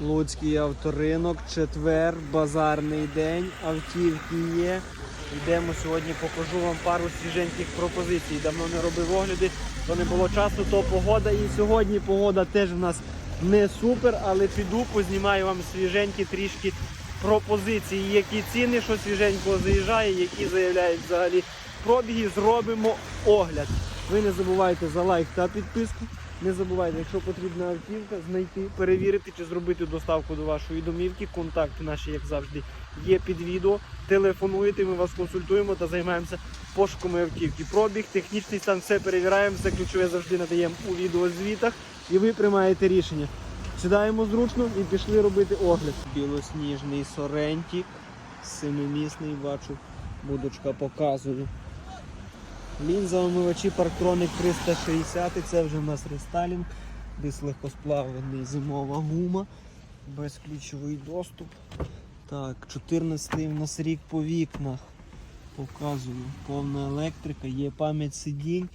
Луцький авторинок, четвер, базарний день, автівки є. Йдемо сьогодні, покажу вам пару свіженьких пропозицій. Давно не робив огляди, то не було часу, то погода. І сьогодні погода теж в нас не супер, але піду, познімаю вам свіженькі трішки пропозиції, які ціни, що свіженького заїжджає, які заявляють взагалі пробіги. Зробимо огляд. Ви не забувайте за лайк та підписку. Не забувайте, якщо потрібна автівка, знайти, перевірити чи зробити доставку до вашої домівки. Контакти наші, як завжди, є під відео. Телефонуєте, ми вас консультуємо та займаємося пошуками автівки. Пробіг, технічний стан, все перевіряємо, все ключове завжди надаємо у відеозвітах і ви приймаєте рішення. Сідаємо зручно і пішли робити огляд. Білосніжний сорентік, семимісний, бачу, будочка показую. Лінза омивачі Парктроник 360, це вже в нас рестайлінг, десь легкосплавлений зимова гума, безключовий доступ. Так, 14 у нас рік по вікнах. Показую. Повна електрика, є пам'ять сидінь,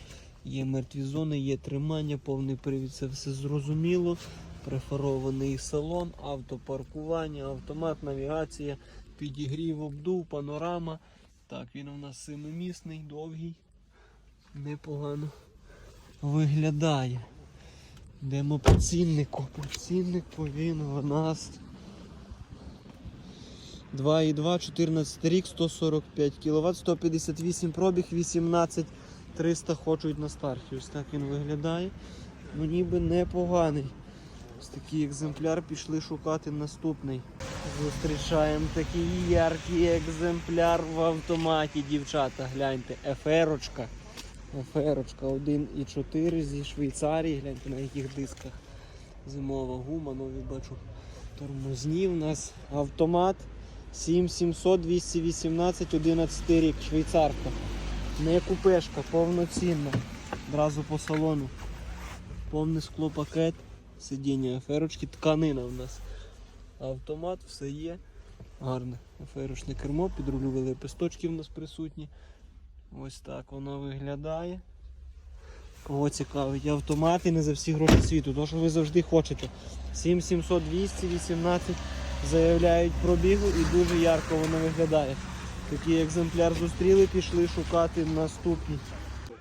є мертві зони, є тримання, повний привід, це все зрозуміло. Префарований салон, автопаркування, автомат, навігація, підігрів, обдув, панорама. Так, він у нас семимісний, довгий непогано виглядає. Йдемо по ціннику. По ціннику він у нас 2,2, 14 рік, 145 кВт, 158 пробіг, 18 300 хочуть на старті. Ось так він виглядає. Ну ніби непоганий. Ось такий екземпляр пішли шукати наступний. Зустрічаємо такий яркий екземпляр в автоматі, дівчата. Гляньте, еферочка. Еферочка 1,4 зі Швейцарії. Гляньте на яких дисках. Зимова гума, нові бачу. Тормозні у нас автомат 7700 218 11 рік. Швейцарка. Не купешка, повноцінна. Одразу по салону. Повний склопакет. Сидіння еферочки, тканина у нас. Автомат, все є. Гарне. Еферочне кермо, підрульові лепесточки в нас присутні. Ось так воно виглядає. Кого цікавить автомати не за всі гроші світу, то що ви завжди хочете. 7700 218 заявляють пробігу і дуже ярко воно виглядає. Такий екземпляр зустріли, пішли шукати наступні.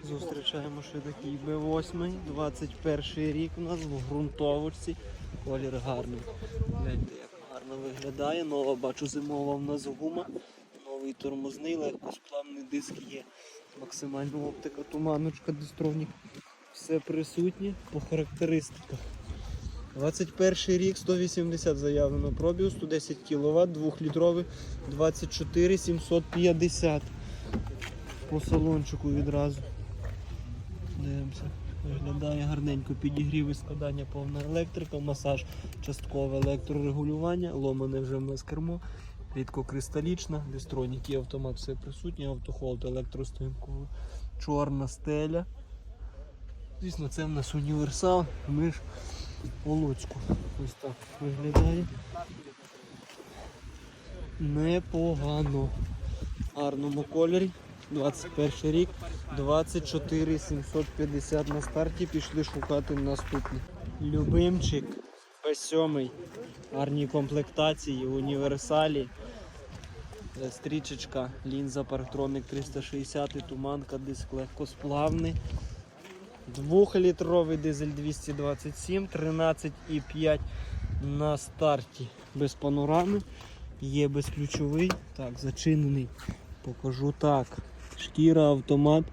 Зустрічаємо ще такий Б8, 21 рік у нас в ґрунтовочці. Колір гарний. Гляньте, як гарно виглядає. Нова бачу зимова в нас гума. Новий тормозний, легкосплавний диск є. Максимальна оптика, туманочка, дистровник. Все присутнє по характеристиках. 21 рік, 180 заявлено пробігу, 110 кВт, 2-літровий, 24 750 по салончику відразу. Дивимося. Виглядає гарненько, підігрів і складання повна електрика, масаж, часткове електрорегулювання, ломане вже в нас кермо, рідкокристалічна, дистронік і автомат все присутнє, автохолд електростоянковий, чорна стеля. Звісно, це в нас універсал, ми ж по Луцьку. Ось так виглядає. Непогано. Гарному кольорі. 21 рік, 24 750 на старті, пішли шукати наступний. Любимчик P7, гарні комплектації, універсалі, Е, стрічечка, лінза Парктроник 360, туманка, диск легкосплавний. Двохлітровий дизель 227, 13,5 на старті без панорами. Є безключовий. Так, зачинений. Покажу так. Шкіра, автомат,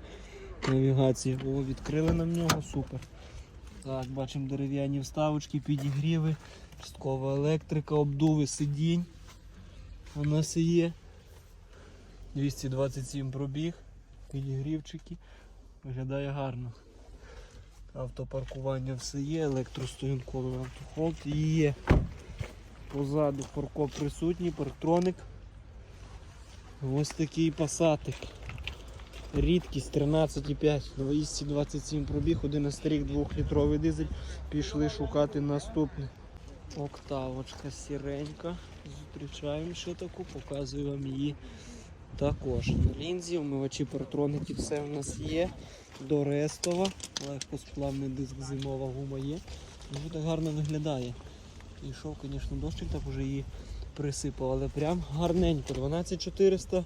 навігація. О, відкрили нам нього, супер. Так, бачимо дерев'яні вставочки, підігріви, часткова електрика, обдуви сидінь. У нас є. 227 пробіг, підігрівчики. Виглядає гарно. Автопаркування все є, електростоянковий автохолд і є. Позаду паркоп присутній, парктроник. Ось такий пасатик. Рідкість 13,5, 227 пробіг, 11 рік, 2-літровий дизель. Пішли шукати наступний. Октавочка сіренька. Зустрічаємо ще таку, показую вам її також. Лінзі, умивачі партроники, все в нас є. Дорестова, легкосплавний диск, зимова гума є. Дуже так гарно виглядає. Йшов, звісно, дощик так вже її присипав, але прям гарненько. 12400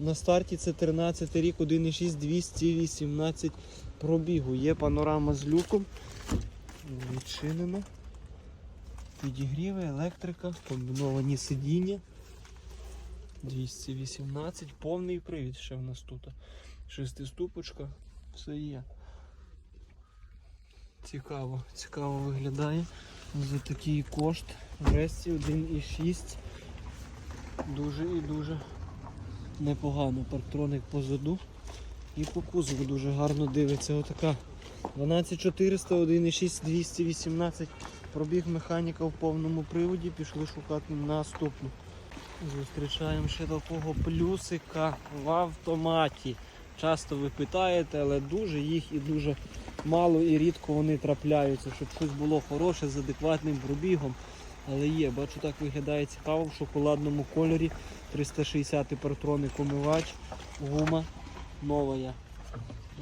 на старті це 13 рік, 1,6, 218 пробігу. Є панорама з люком. Відчинено. Підігріви, електрика, комбіновані сидіння. 218, повний привід ще в нас тут. Шестиступочка, все є. Цікаво, цікаво виглядає. За такий кошт. Вресті 1,6. Дуже і дуже непогано. Парктроник позаду. І по кузову дуже гарно дивиться. Отака 12400, 1,6, 218. Пробіг механіка в повному приводі. Пішли шукати наступну. Зустрічаємо ще такого плюсика в автоматі. Часто ви питаєте, але дуже їх і дуже мало і рідко вони трапляються, щоб щось було хороше з адекватним пробігом. Але є, бачу, так виглядає цікаво в шоколадному кольорі. 360 партроник омивач, гума нова.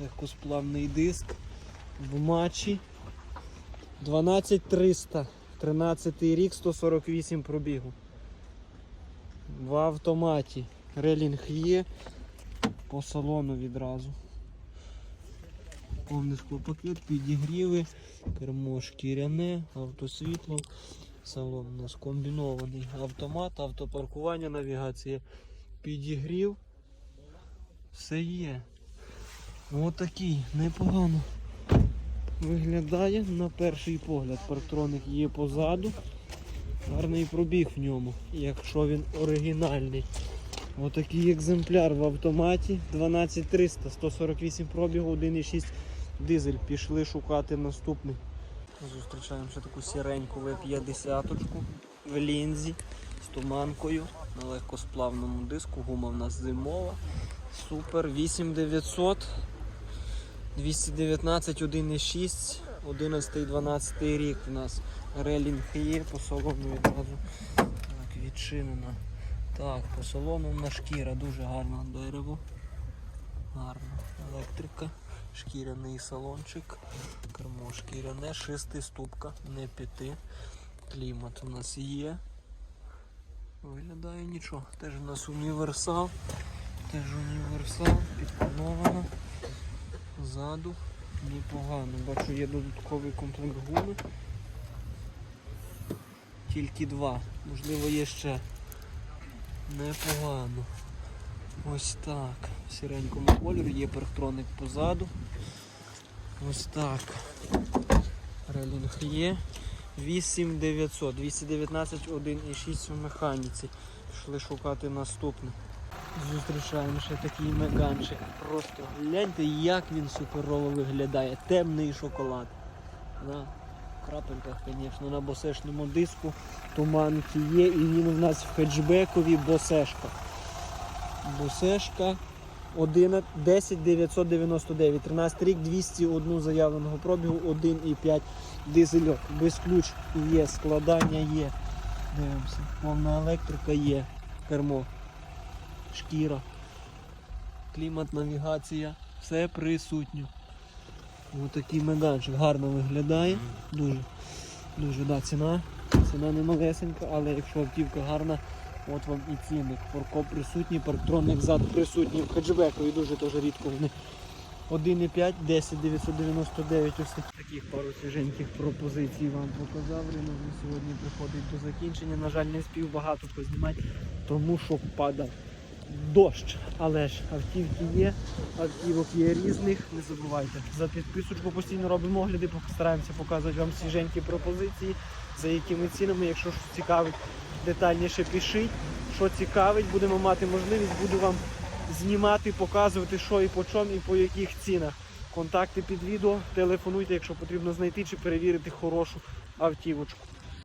Легкосплавний диск в матчі. 12300, 13 рік, 148 пробігу. В автоматі. Релінг є. По салону відразу. Повний склопакет, підігріви, кермо шкіряне, автосвітло. Салон у нас комбінований автомат, автопаркування, навігація, підігрів. Все є. Отакий, непогано виглядає на перший погляд. Парктроник є позаду. Гарний пробіг в ньому, якщо він оригінальний. Отакий екземпляр в автоматі 12300, 148 пробігу, 1,6 дизель. Пішли шукати наступний. Зустрічаємо ще таку сіреньку В50 в лінзі з туманкою на легкосплавному диску. Гума в нас зимова. Супер 8900, 219, 1,6, 11 12 рік у нас релінг є, по салону відразу так, відчинено. Так, по салону в нас шкіра, дуже гарне дерево. Гарна електрика, шкіряний салончик, кермо шкіряне, шестиступка, не п'яти. Клімат у нас є. Виглядає нічого. Теж у нас універсал. Теж універсал, підпановано. Ззаду непогано. Бачу, є додатковий комплект гуми. Тільки два. Можливо, є ще. Непогано. Ось так. В сіренькому кольорі є парктроник позаду. Ось так. Релінг є. 8900, 219, 1,6 у механіці. Пішли шукати наступне. Зустрічаємо ще такий меганчик. Просто гляньте, як він суперово виглядає. Темний шоколад. На крапельках, звісно, на босешному диску. Туманки є, і він у нас в хеджбекові босешка. Босешка 11 10999, 13 рік, 201 заявленого пробігу, 1,5 дизельок. Без ключ є, складання є. Дивимося, повна електрика є, кермо, шкіра, клімат, навігація, все присутньо. Ось такий меганчик гарно виглядає. Дуже, дуже, да, ціна. Ціна не малесенька, але якщо автівка гарна, от вам і цінник. Форкоп присутній, парктронник зад присутній в хеджбекові, дуже теж рідко вони. 1,5, 10, 999, ось таких пару свіженьких пропозицій вам показав. Ринок сьогодні приходить до закінчення. На жаль, не спів багато познімати, тому що падав дощ. Але ж автівки є, автівок є різних. Не забувайте. За підписочку постійно робимо огляди, постараємося показувати вам свіженькі пропозиції, за якими цінами, якщо щось цікавить, детальніше пишіть. Що цікавить, будемо мати можливість, буду вам знімати, показувати, що і по чому, і по яких цінах. Контакти під відео, телефонуйте, якщо потрібно знайти чи перевірити хорошу автівочку.